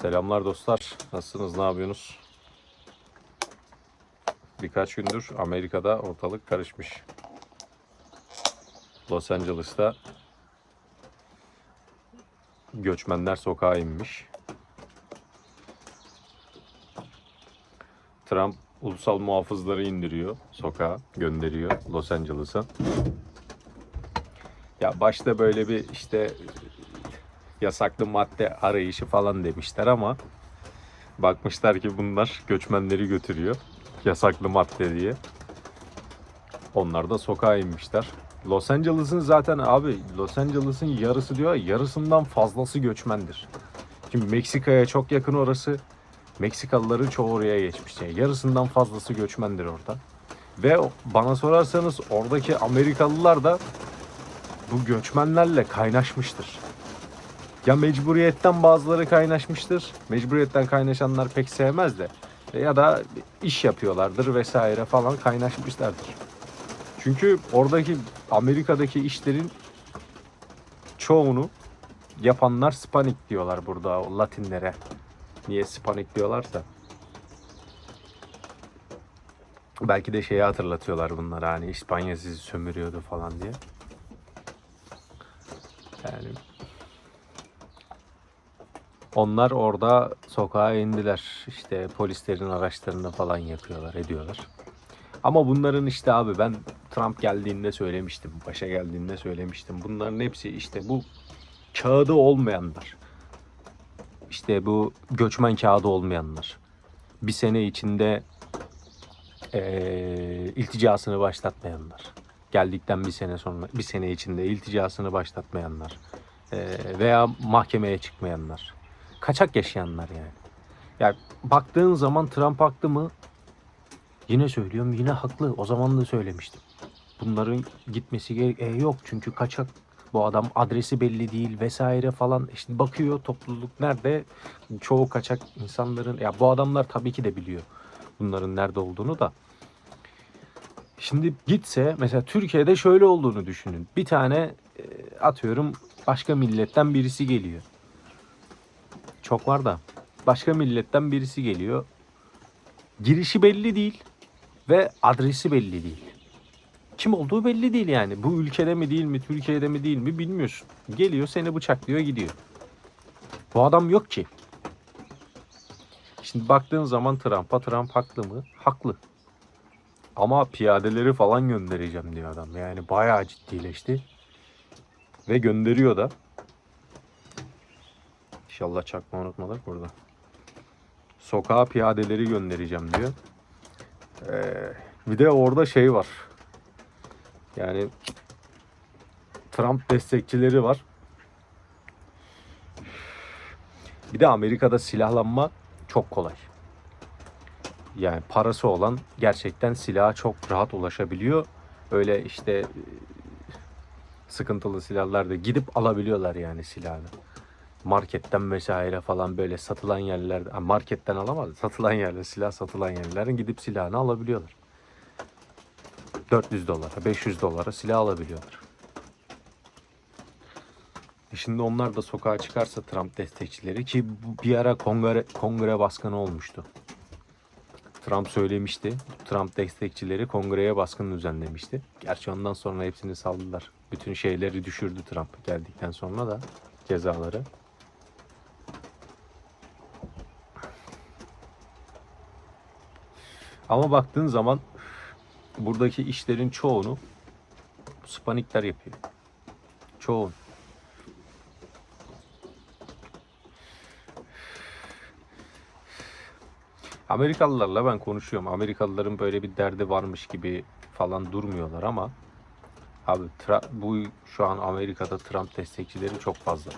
Selamlar dostlar. Nasılsınız? Ne yapıyorsunuz? Birkaç gündür Amerika'da ortalık karışmış. Los Angeles'ta göçmenler sokağa inmiş. Trump ulusal muhafızları indiriyor sokağa, gönderiyor Los Angeles'a. Ya başta böyle bir işte yasaklı madde arayışı falan demişler ama bakmışlar ki bunlar göçmenleri götürüyor. Yasaklı madde diye. Onlar da sokağa inmişler. Los Angeles'ın zaten abi Los Angeles'ın yarısı diyor ya, yarısından fazlası göçmendir. Şimdi Meksika'ya çok yakın orası. Meksikalıların çoğu oraya geçmiş. Yani yarısından fazlası göçmendir orada. Ve bana sorarsanız oradaki Amerikalılar da bu göçmenlerle kaynaşmıştır. Ya mecburiyetten bazıları kaynaşmıştır. Mecburiyetten kaynaşanlar pek sevmez de. Ya da iş yapıyorlardır vesaire falan kaynaşmışlardır. Çünkü oradaki Amerika'daki işlerin çoğunu yapanlar Spanik diyorlar burada o Latinlere. Niye Spanik diyorlarsa. Belki de şeyi hatırlatıyorlar bunlar hani İspanya sizi sömürüyordu falan diye. Yani onlar orada sokağa indiler. İşte polislerin araçlarını falan yapıyorlar, ediyorlar. Ama bunların işte abi ben Trump geldiğinde söylemiştim, başa geldiğinde söylemiştim. Bunların hepsi işte bu kağıdı olmayanlar. İşte bu göçmen kağıdı olmayanlar. Bir sene içinde eee ilticasını başlatmayanlar. Geldikten bir sene sonra, bir sene içinde ilticasını başlatmayanlar. Eee, veya mahkemeye çıkmayanlar. Kaçak yaşayanlar yani. Yani baktığın zaman Trump haklı mı? Yine söylüyorum yine haklı. O zaman da söylemiştim. Bunların gitmesi gerek. E yok çünkü kaçak bu adam adresi belli değil vesaire falan. İşte bakıyor topluluk nerede? Çoğu kaçak insanların ya bu adamlar tabii ki de biliyor bunların nerede olduğunu da. Şimdi gitse mesela Türkiye'de şöyle olduğunu düşünün. Bir tane e, atıyorum başka milletten birisi geliyor. Çok var da başka milletten birisi geliyor. Girişi belli değil ve adresi belli değil. Kim olduğu belli değil yani. Bu ülkede mi değil mi, Türkiye'de mi değil mi bilmiyorsun. Geliyor seni bıçaklıyor gidiyor. Bu adam yok ki. Şimdi baktığın zaman Trump'a Trump haklı mı? Haklı. Ama piyadeleri falan göndereceğim diyor adam. Yani bayağı ciddileşti. Ve gönderiyor da. İnşallah çakma unutmadık burada. Sokağa piyadeleri göndereceğim diyor. Ee, bir de orada şey var. Yani Trump destekçileri var. Bir de Amerika'da silahlanma çok kolay. Yani parası olan gerçekten silaha çok rahat ulaşabiliyor. Öyle işte e, sıkıntılı silahlar da gidip alabiliyorlar yani silahını marketten vesaire falan böyle satılan yerlerde marketten alamaz satılan yerler silah satılan yerlerin gidip silahını alabiliyorlar. 400 dolara 500 dolara silah alabiliyorlar. E şimdi onlar da sokağa çıkarsa Trump destekçileri ki bir ara kongre, kongre baskını olmuştu. Trump söylemişti. Trump destekçileri kongreye baskın düzenlemişti. Gerçi ondan sonra hepsini saldılar. Bütün şeyleri düşürdü Trump geldikten sonra da cezaları. Ama baktığın zaman buradaki işlerin çoğunu Spanikler yapıyor. Çoğun. Amerikalılarla ben konuşuyorum. Amerikalıların böyle bir derdi varmış gibi falan durmuyorlar ama abi bu şu an Amerika'da Trump destekçileri çok fazla.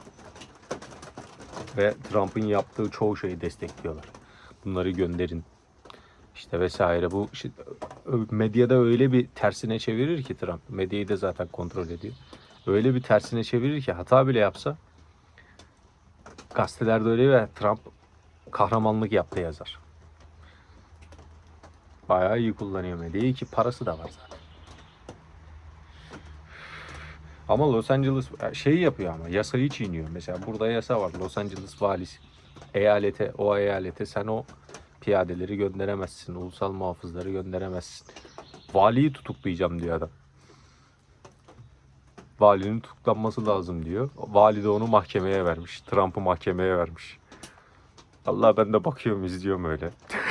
Ve Trump'ın yaptığı çoğu şeyi destekliyorlar. Bunları gönderin. İşte vesaire bu işte, medyada öyle bir tersine çevirir ki Trump. Medyayı da zaten kontrol ediyor. Öyle bir tersine çevirir ki hata bile yapsa gazetelerde öyle ve Trump kahramanlık yaptı yazar. Bayağı iyi kullanıyor medyayı ki parası da var zaten. Ama Los Angeles şey yapıyor ama yasayı çiğniyor. Mesela burada yasa var. Los Angeles valisi eyalete, o eyalete sen o piyadeleri gönderemezsin. Ulusal muhafızları gönderemezsin. Valiyi tutuklayacağım diyor adam. Valinin tutuklanması lazım diyor. Vali de onu mahkemeye vermiş. Trump'ı mahkemeye vermiş. Allah ben de bakıyorum izliyorum öyle.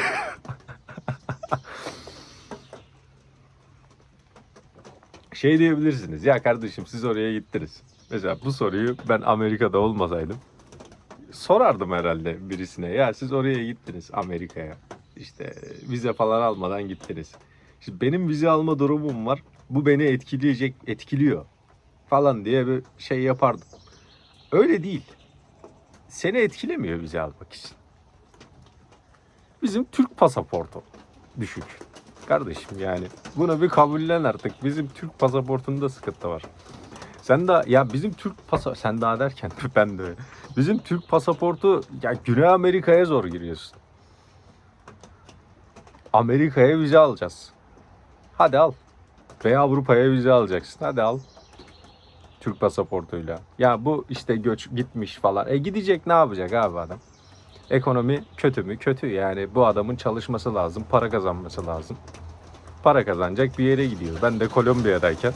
şey diyebilirsiniz. Ya kardeşim siz oraya gittiniz. Mesela bu soruyu ben Amerika'da olmasaydım sorardım herhalde birisine. Ya siz oraya gittiniz Amerika'ya. İşte vize falan almadan gittiniz. Şimdi benim vize alma durumum var. Bu beni etkileyecek, etkiliyor falan diye bir şey yapardım. Öyle değil. Seni etkilemiyor vize almak için. Bizim Türk pasaportu düşük. Kardeşim yani bunu bir kabullen artık. Bizim Türk pasaportunda sıkıntı var. Sen de ya bizim Türk pasa sen daha derken ben de. Bizim Türk pasaportu ya Güney Amerika'ya zor giriyorsun. Amerika'ya vize alacağız. Hadi al. Veya Avrupa'ya vize alacaksın. Hadi al. Türk pasaportuyla. Ya bu işte göç gitmiş falan. E gidecek ne yapacak abi adam? Ekonomi kötü mü? Kötü yani. Bu adamın çalışması lazım. Para kazanması lazım. Para kazanacak bir yere gidiyor. Ben de Kolombiya'dayken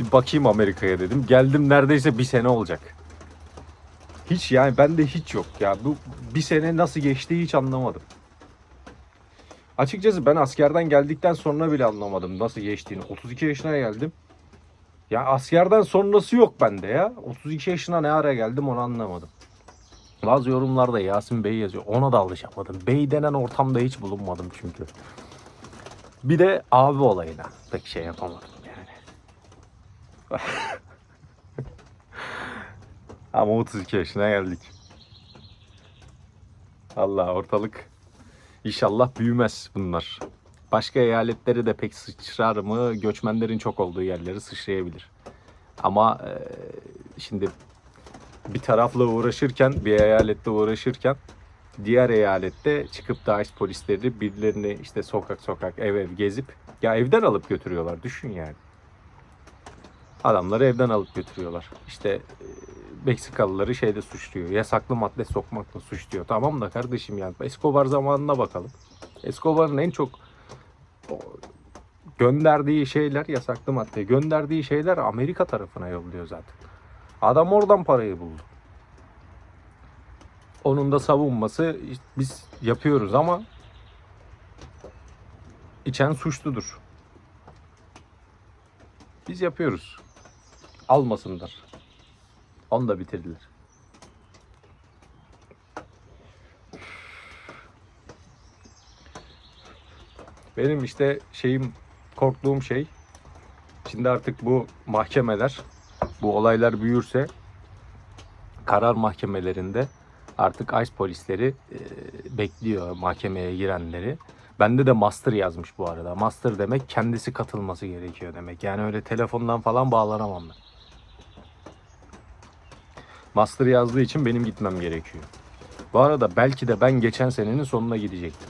bir bakayım Amerika'ya dedim. Geldim neredeyse bir sene olacak. Hiç yani bende hiç yok ya. Bu bir sene nasıl geçtiği hiç anlamadım. Açıkçası ben askerden geldikten sonra bile anlamadım nasıl geçtiğini. 32 yaşına geldim. Ya askerden sonrası yok bende ya. 32 yaşına ne ara geldim onu anlamadım. Bazı yorumlarda Yasin Bey yazıyor. Ona da alışamadım. Bey denen ortamda hiç bulunmadım çünkü. Bir de abi olayına pek şey yapamadım yani. Ama 32 yaşına geldik. Allah ortalık inşallah büyümez bunlar. Başka eyaletleri de pek sıçrar mı? Göçmenlerin çok olduğu yerleri sıçrayabilir. Ama e, şimdi bir tarafla uğraşırken, bir eyalette uğraşırken diğer eyalette çıkıp da ICE polisleri birilerini işte sokak sokak ev ev gezip ya evden alıp götürüyorlar düşün yani. Adamları evden alıp götürüyorlar. İşte e, Meksikalıları şeyde suçluyor. Yasaklı madde sokmakla suçluyor. Tamam da kardeşim yani Escobar zamanına bakalım. Escobar'ın en çok gönderdiği şeyler yasaklı madde. Gönderdiği şeyler Amerika tarafına yolluyor zaten. Adam oradan parayı buldu. Onun da savunması biz yapıyoruz ama içen suçludur. Biz yapıyoruz. Almasınlar. Onu da bitirdiler. Benim işte şeyim korktuğum şey şimdi artık bu mahkemeler bu olaylar büyürse karar mahkemelerinde artık ICE polisleri e, bekliyor mahkemeye girenleri. Bende de master yazmış bu arada. Master demek kendisi katılması gerekiyor demek. Yani öyle telefondan falan bağlanamam ben. Master yazdığı için benim gitmem gerekiyor. Bu arada belki de ben geçen senenin sonuna gidecektim.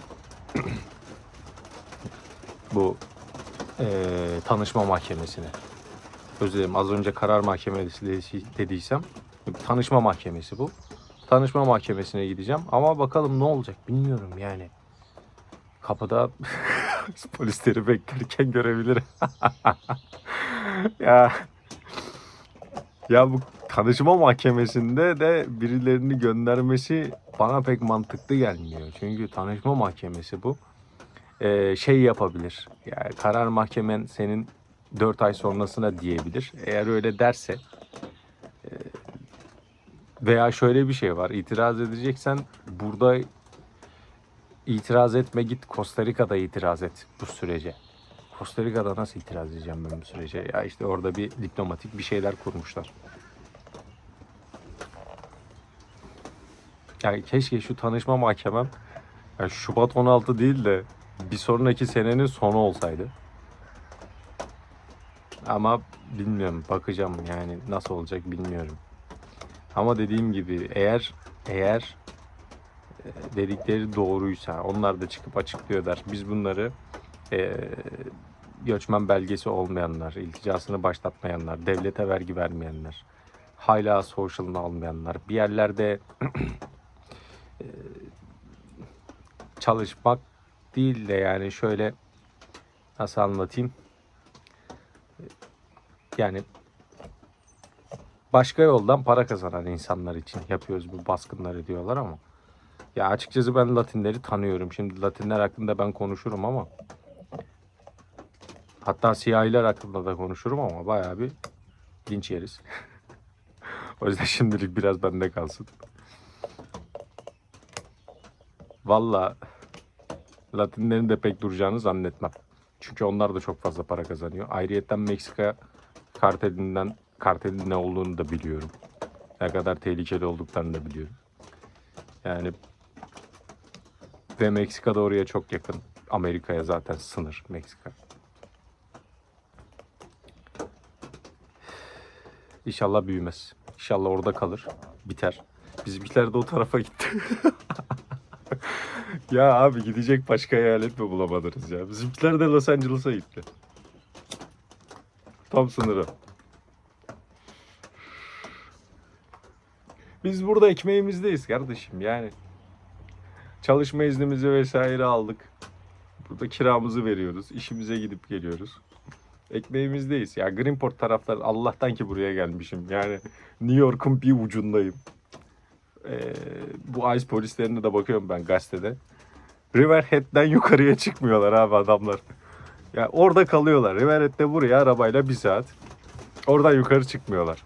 bu eee, tanışma mahkemesine. Özür dilerim az önce karar mahkemesi dedi- dediysem tanışma mahkemesi bu. Tanışma mahkemesine gideceğim ama bakalım ne olacak bilmiyorum yani. Kapıda polisleri beklerken görebilirim. ya ya bu tanışma mahkemesinde de birilerini göndermesi bana pek mantıklı gelmiyor. Çünkü tanışma mahkemesi bu. Ee, şey yapabilir. Yani karar mahkemen senin 4 ay sonrasına diyebilir. Eğer öyle derse e, veya şöyle bir şey var. İtiraz edeceksen burada itiraz etme git Costa Rica'da itiraz et bu sürece. Costa Rica'da nasıl itiraz edeceğim ben bu sürece? Ya işte orada bir diplomatik bir şeyler kurmuşlar. Yani keşke şu tanışma mahkemem yani Şubat 16 değil de bir sonraki senenin sonu olsaydı. Ama bilmiyorum bakacağım yani nasıl olacak bilmiyorum. Ama dediğim gibi eğer eğer e, dedikleri doğruysa onlar da çıkıp açıklıyorlar. Biz bunları e, göçmen belgesi olmayanlar, ilticasını başlatmayanlar, devlete vergi vermeyenler, hala social'ını almayanlar, bir yerlerde çalışmak değil de yani şöyle nasıl anlatayım? Yani başka yoldan para kazanan insanlar için yapıyoruz bu baskınları diyorlar ama ya açıkçası ben Latinleri tanıyorum. Şimdi Latinler hakkında ben konuşurum ama hatta siyahiler hakkında da konuşurum ama bayağı bir linç yeriz. o yüzden şimdilik biraz bende kalsın. Valla Latinlerin de pek duracağını zannetmem. Çünkü onlar da çok fazla para kazanıyor. Ayrıyetten Meksika kartelinden kartelin ne olduğunu da biliyorum. Ne kadar tehlikeli olduklarını da biliyorum. Yani ve Meksika da oraya çok yakın. Amerika'ya zaten sınır Meksika. İnşallah büyümez. İnşallah orada kalır. Biter. Bizimkiler de o tarafa gitti. ya abi gidecek başka eyalet mi bulamadınız ya? Bizimkiler de Los Angeles'a gitti. Tam sınırı. Biz burada ekmeğimizdeyiz kardeşim yani. Çalışma iznimizi vesaire aldık. Burada kiramızı veriyoruz. işimize gidip geliyoruz. Ekmeğimizdeyiz. Ya Greenport tarafları Allah'tan ki buraya gelmişim. Yani New York'un bir ucundayım. Ee, bu ICE polislerine de bakıyorum ben gazetede. Riverhead'den yukarıya çıkmıyorlar abi adamlar. Ya orada kalıyorlar. Riverhead'de buraya arabayla bir saat. Oradan yukarı çıkmıyorlar.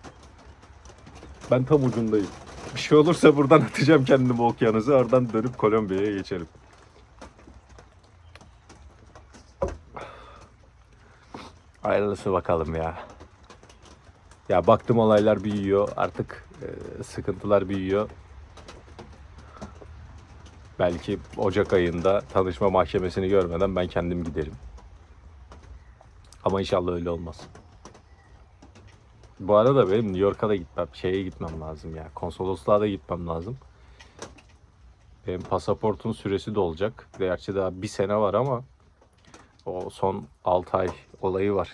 Ben tam ucundayım. Bir şey olursa buradan atacağım kendimi okyanuza. Oradan dönüp Kolombiya'ya geçerim. Hayırlısı bakalım ya. Ya baktım olaylar büyüyor. Artık e, sıkıntılar büyüyor. Belki Ocak ayında tanışma mahkemesini görmeden ben kendim giderim. Ama inşallah öyle olmaz. Bu arada benim New York'a da gitmem, şeye gitmem lazım ya. Konsolosluğa da gitmem lazım. Benim pasaportun süresi de olacak. Gerçi daha bir sene var ama o son 6 ay olayı var.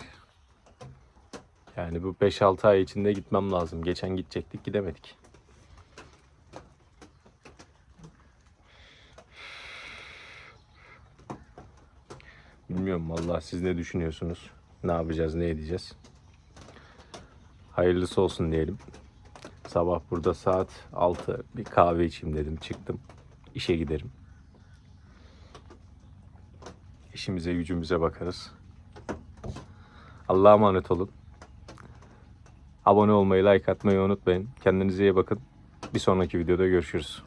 Yani bu 5-6 ay içinde gitmem lazım. Geçen gidecektik gidemedik. Bilmiyorum vallahi siz ne düşünüyorsunuz? Ne yapacağız, ne edeceğiz? Hayırlısı olsun diyelim. Sabah burada saat 6 bir kahve içeyim dedim. Çıktım. İşe giderim. İşimize gücümüze bakarız. Allah'a emanet olun. Abone olmayı, like atmayı unutmayın. Kendinize iyi bakın. Bir sonraki videoda görüşürüz.